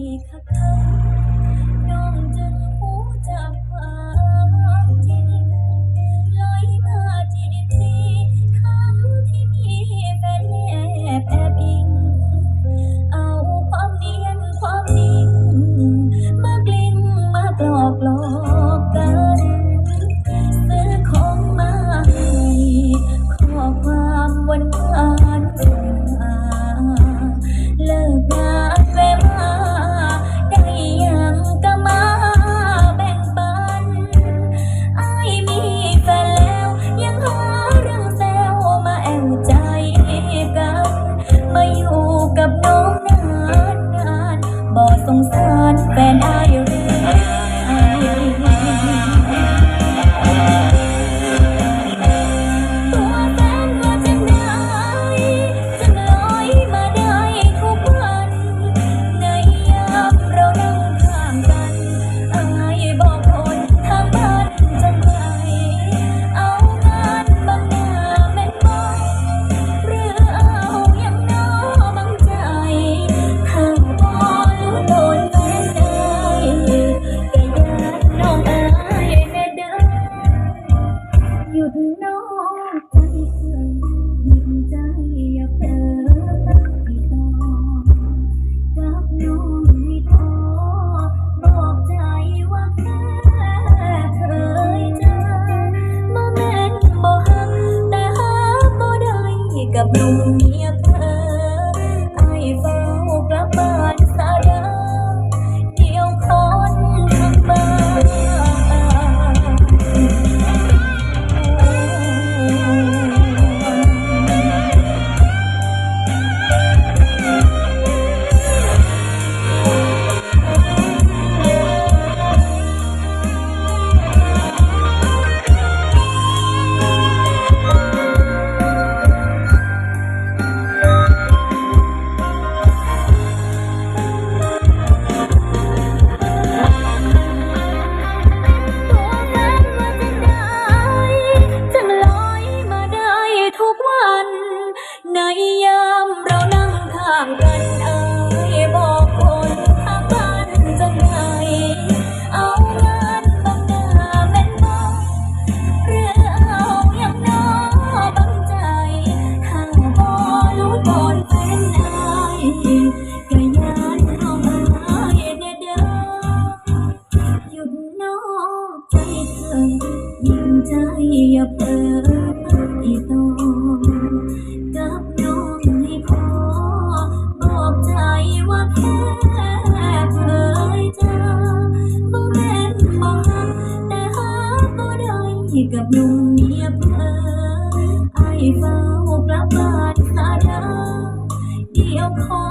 อยคำ when I กต่อกับน้องให้พอบอกใจว่าแค่เคยเจอบ่แม่นบ่ฮักแต่หาบ่ได้กับหนุ่มเมียางกันเอ่ยบอกคนทางบ้านจังไงเอางานบางหน้าแม่นบ่หรือเอาอย่างน้อบังใจถ้าบ่รู้ตนเป็นนายก็ยานเอามาให้เด้อเด้อหยุดนอกใจเธอยิ่งใจอย่าเผลออีกต่อ บหนุ่มเมียเออไอ้เฝ้ากลับบ้านสาดาเดียวขอ